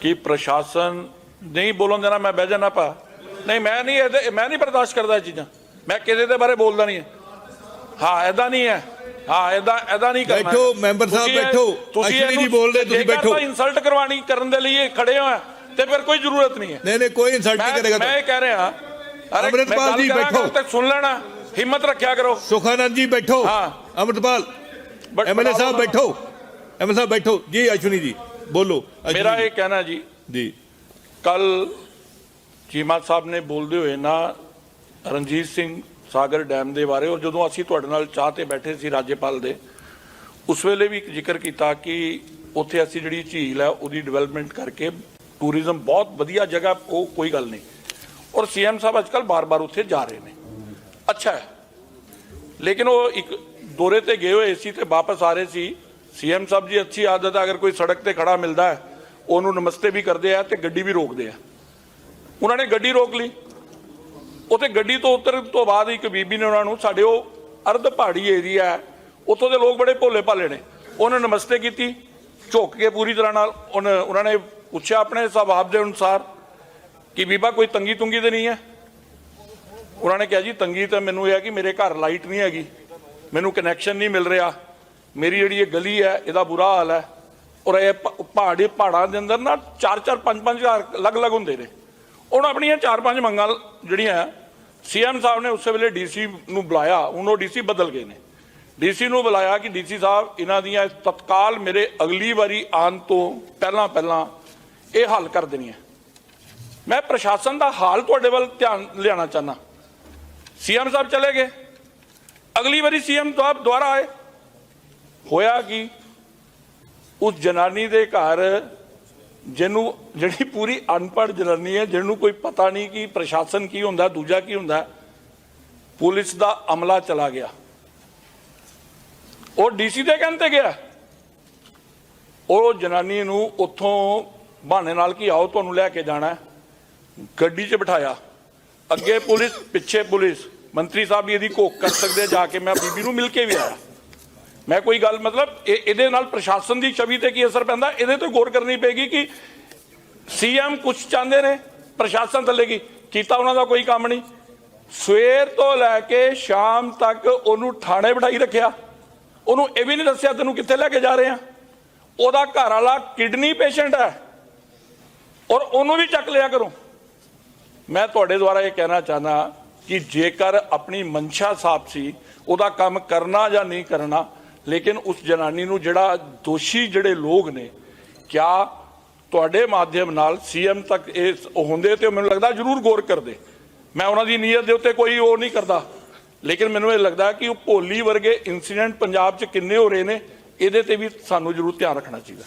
ਕਿ ਪ੍ਰਸ਼ਾਸਨ ਨਹੀਂ ਬੋਲਣ ਦੇਣਾ ਮੈਂ ਬਹਿ ਜਾਣਾ ਪਾ ਨਹੀਂ ਮੈਂ ਨਹੀਂ ਇਹਦੇ ਮੈਂ ਨਹੀਂ ਬਰਦਾਸ਼ਤ ਕਰਦਾ ਇਹ ਚੀਜ਼ਾਂ। ਮੈਂ ਕਿਸੇ ਦੇ ਬਾਰੇ ਬੋਲਦਾ ਨਹੀਂ ਹੈ। ਐਦਾਂ ਨਹੀਂ ਹੈ। ਹਾਂ ਐਦਾਂ ਐਦਾਂ ਨਹੀਂ ਕਰਨਾ। ਬੈਠੋ, ਮੈਂਬਰ ਸਾਹਿਬ ਬੈਠੋ। ਤੁਸੀਂ ਜੀ ਇਹਨੂੰ- ਬੋਲਦੇ, ਤੁਸੀਂ ਬੈਠੋ। ਤਾਂ ਇਨਸਲਟ ਕਰਵਾਣੀ ਕਰਨ ਦੇ ਲਈ ਖੜੇ ਹੋ ਤੇ ਫਿਰ ਕੋਈ ਜ਼ਰੂਰਤ ਨਹੀਂ ਹੈ। ਨਹੀਂ ਨਹੀਂ ਕੋਈ ਇਨਸਲਟ ਨਹੀਂ ਕਰੇਗਾ ਮੈਂ ਇਹ ਕਹਿ ਰਿਹਾ ਅਰੇ ਅੰਮ੍ਰਿਤਪਾਲ ਜੀ, ਬੈਠੋ। ਤੇ ਸੁਣ ਲੈਣਾ। ਹਿੰਮਤ ਰੱਖਿਆ ਕਰੋ। ਸੁਖਾਨੰਦ ਜੀ ਬੈਠੋ। ਹਾਂ। ਅਮਰਤਪਾਲ। ਐਮਐਲਏ ਸਾਹਿਬ ਬੈਠੋ। ਐਮਐਲਏ ਸਾਹਿਬ ਬੈਠੋ। ਜੀ ਅਸ਼ਵਨੀ ਜੀ। ਬੋਲੋ ਮੇਰਾ। ਇਹ ਕਹਿਣਾ ਜੀ ਜੀ। ਕੱਲ ਚੀਮਾ ਸਾਹਿਬ ਨੇ ਬੋਲਦੇ ਹੋਏ ਨਾ ਰਣਜੀਤ ਸਿੰਘ ਸਾਗਰ ਡੈਮ ਦੇ ਬਾਰੇ ਔਰ ਜਦੋਂ ਅਸੀਂ ਤੁਹਾਡੇ ਨਾਲ ਚਾਹ ਤੇ ਬੈਠੇ ਸੀ ਰਾਜੇਪਾਲ ਦੇ ਉਸ ਵੇਲੇ ਵੀ ਇੱਕ ਜ਼ਿਕਰ ਕੀਤਾ ਕਿ ਉੱਥੇ ਅਸੀਂ ਜਿਹੜੀ ਝੀਲ ਹੈ ਉਹਦੀ ਡਿਵੈਲਪਮੈਂਟ ਕਰਕੇ ਟੂਰਿਜ਼ਮ ਬਹੁਤ ਵਧੀਆ ਜਗ੍ਹਾ ਉਹ ਕੋਈ ਗੱਲ ਨਹੀਂ। ਔਰ ਸੀਐਮ ਸਾਹਿਬ ਅੱਜਕੱਲ ਬਾਰ-ਬਾਰ ਉੱਥੇ ਜਾ ਰਹੇ ਨੇ। ਅੱਛਾ ਹੈ। ਲੇਕਿਨ ਉਹ ਇੱਕ ਦੌਰੇ ਤੇ ਗਏ ਹੋਏ ਸੀ ਤੇ ਵਾਪਸ ਆ ਰਹੇ ਸੀ। ਸੀਐਮ ਸਾਹਿਬ ਜੀ, ਅੱਛੀ ਆਦਤ ਹੈ, ਅਗਰ ਕੋਈ ਸੜਕ ਤੇ ਖੜਾ ਮਿਲਦਾ ਹੈ, ਉਹਨੂੰ ਨਮਸਤੇ ਵੀ ਕਰਦੇ ਆ ਤੇ ਗੱਡੀ ਵੀ ਰੋਕਦੇ ਆ। ਉਹਨਾਂ ਨੇ ਗੱਡੀ ਰੋਕ ਲਈ। ਉੱਥੇ ਗੱਡੀ ਤੋਂ ਉਤਰਨ ਤੋਂ ਬਾਅਦ ਇੱਕ ਬੀਬੀ ਨੇ ਉਹਨਾਂ ਨੂੰ, ਸਾਡੇ ਉਹ ਅਰਧ ਪਹਾੜੀ ਏਰੀਆ ਹੈ, ਉੱਥੋਂ ਦੇ ਲੋਕ ਬੜੇ ਭੋਲੇ ਭਾਲੇ ਨੇ। ਉਹਨਾਂ ਨਮਸਤੇ ਕੀਤੀ, ਝੁੱਕ ਕੇ ਪੂਰੀ ਤਰ੍ਹਾਂ ਨਾਲ ਉਹਨ- ਉਹਨਾਂ ਨੇ ਪੁੱਛਿਆ ਆਪਣੇ ਸੁਭਾਅ ਦੇ ਅਨੁਸਾਰ ਕਿ ਬੀਬਾ ਕੋਈ ਤੰਗੀ ਤੁੰਗੀ ਤੇ ਨਹੀਂ ਹੈ? ਉਹਨਾਂ ਨੇ ਕਿਹਾ ਜੀ, ਤੰਗੀ ਤਾਂ ਮੈਨੂੰ ਇਹ ਹੈ ਕਿ ਮੇਰੇ ਘਰ ਲਾਈਟ ਨਹੀਂ ਹੈਗੀ, ਮੈਨੂੰ ਕਨੈਕਸ਼ਨ ਨਹੀਂ ਮਿਲ ਰਿਹਾ। ਮੇਰੀ ਜਿਹੜੀ ਇਹ ਗਲੀ ਹੈ, ਇਹਦਾ ਬੁਰਾ ਹਾਲ ਹੈ। ਔਰ ਇਹ ਪਹਾੜੀ, ਪਹਾੜਾਂ ਦੇ ਅੰਦਰ ਨਾ ਚਾਰ ਚਾਰ, ਪੰਜ ਪੰਜ ਘਰ ਅਲੱਗ-ਅਲੱਗ ਹੁੰਦੇ ਨੇ। ਉਹਨਾਂ ਆਪਣੀਆਂ ਚਾਰ, ਪੰਜ ਮੰਗਾਂ ਜਿਹੜੀਆਂ ਸੀਐਮ ਸਾਹਿਬ ਨੇ ਉਸੇ ਵੇਲੇ ਡੀਸੀ ਨੂੰ ਬੁਲਾਇਆ, ਹੁਣ ਉਹ ਡੀਸੀ ਬਦਲ ਗਏ ਨੇ। ਡੀਸੀ ਨੂੰ ਬੁਲਾਇਆ ਕਿ ਡੀਸੀ ਸਾਹਿਬ, ਇਹਨਾਂ ਦੀਆਂ ਤਤਕਾਲ ਮੇਰੇ ਅਗਲੀ ਵਾਰੀ ਆਉਣ ਤੋਂ ਪਹਿਲਾਂ ਪਹਿਲਾਂ ਇਹ ਹੱਲ ਕਰ ਦੇਣੀਆਂ। ਮੈਂ ਪ੍ਰਸ਼ਾਸਨ ਦਾ ਹਾਲ ਤੁਹਾਡੇ ਵੱਲ ਧਿਆਨ ਲਿਆਉਣਾ ਚਾਹਨਾ ਸੀਐਮ ਸਾਹਿਬ ਚਲੇ ਗਏ। ਅਗਲੀ ਵਾਰੀ ਸੀਐਮ ਸਾਹਿਬ ਦੁਬਾਰਾ ਆਏ। ਹੋਇਆ ਕੀ? ਉਸ ਜਨਾਨੀ ਦੇ ਘਰ ਜਿਹਨੂੰ ਜਿਹੜੀ ਪੂਰੀ ਅਨਪੜ੍ਹ ਜਨਾਨੀ ਹੈ, ਜਿਹਨੂੰ ਕੋਈ ਪਤਾ ਨਹੀਂ ਕਿ ਪ੍ਰਸ਼ਾਸਨ ਕੀ ਹੁੰਦਾ, ਦੂਜਾ ਕੀ ਹੁੰਦਾ, ਪੁਲਿਸ ਦਾ ਅਮਲਾ ਚਲਾ ਗਿਆ। ਉਹ ਡੀਸੀ ਦੇ ਕਹਿਣ ਤੇ ਗਿਆ। ਉਹ ਜਨਾਨੀ ਨੂੰ ਉੱਥੋਂ ਬਹਾਨੇ ਨਾਲ ਕਿ ਆਓ ਤੁਹਾਨੂੰ ਲੈ ਕੇ ਜਾਣਾ ਗੱਡੀ 'ਚ ਬਿਠਾਇਆ। ਅੱਗੇ ਪੁਲਿਸ, ਪਿੱਛੇ ਪੁਲਿਸ। ਮੰਤਰੀ ਸਾਹਿਬ ਵੀ ਇਹਦੀ ਘੋਖ ਕਰ ਸਕਦੇ ਜਾ ਕੇ ਮੈਂ ਬੀਬੀ ਨੂੰ ਮਿਲ ਕੇ ਵੀ ਆਇਆ। ਮੈਂ ਕੋਈ ਗੱਲ, ਮਤਲਬ ਇਹ- ਇਹਦੇ ਨਾਲ ਪ੍ਰਸ਼ਾਸਨ ਦੀ ਛਵੀ ਤੇ ਕੀ ਅਸਰ ਪੈਂਦਾ? ਇਹਦੇ ਤੇ ਗੌਰ ਕਰਨੀ ਪਏਗੀ ਕਿ ਸੀਐਮ ਕੁਝ ਚਾਹੁੰਦੇ ਨੇ, ਪ੍ਰਸ਼ਾਸਨ ਥੱਲੇ ਕੀ ਕੀਤਾ ਉਹਨਾਂ ਦਾ ਕੋਈ ਕੰਮ ਨਹੀਂ। ਸਵੇਰ ਤੋਂ ਲੈ ਕੇ ਸ਼ਾਮ ਤੱਕ ਉਹਨੂੰ ਥਾਣੇ ਬਿਠਾਈ ਰੱਖਿਆ। ਉਹਨੂੰ ਇਹ ਵੀ ਨਹੀਂ ਦੱਸਿਆ ਤੈਨੂੰ ਕਿੱਥੇ ਲੈ ਕੇ ਜਾ ਰਹੇ ਆ। ਉਹਦਾ ਘਰ ਵਾਲਾ ਕਿਡਨੀ ਪੇਸ਼ੈਂਟ ਹੈ। ਔਰ ਉਹਨੂੰ ਵੀ ਚੱਕ ਲਿਆ ਕਰੋ। ਮੈਂ ਤੁਹਾਡੇ ਦੁਆਰਾ ਇਹ ਕਹਿਣਾ ਚਾਹਨਾ ਕਿ ਜੇਕਰ ਆਪਣੀ ਮਨਸ਼ਾ ਸਾਫ਼ ਸੀ, ਉਹਦਾ ਕੰਮ ਕਰਨਾ ਜਾਂ ਨਹੀਂ ਕਰਨਾ ਲੇਕਿਨ ਉਸ ਜਨਾਨੀ ਨੂੰ ਜਿਹੜਾ ਦੋਸ਼ੀ ਜਿਹੜੇ ਲੋਕ ਨੇ, ਕਿਆ ਤੁਹਾਡੇ ਮਾਧਿਅਮ ਨਾਲ ਸੀਐਮ ਤੱਕ ਇਹ ਉਹ ਹੁੰਦੇ ਤੇ ਮੈਨੂੰ ਲੱਗਦਾ ਜ਼ਰੂਰ ਗੌਰ ਕਰਦੇ। ਮੈਂ ਉਹਨਾਂ ਦੀ ਨੀਅਤ ਦੇ ਉੱਤੇ ਕੋਈ ਉਹ ਨਹੀਂ ਕਰਦਾ। ਲੇਕਿਨ ਮੈਨੂੰ ਇਹ ਲੱਗਦਾ ਕਿ ਉਹ ਭੋਲੀ ਵਰਗੇ ਇਨਸੀਡੈਂਟ ਪੰਜਾਬ 'ਚ ਕਿੰਨੇ ਹੋ ਰਹੇ ਨੇ, ਇਹਦੇ ਤੇ ਵੀ ਸਾਨੂੰ ਜ਼ਰੂਰ ਧਿਆਨ ਰੱਖਣਾ ਚਾਹੀਦਾ।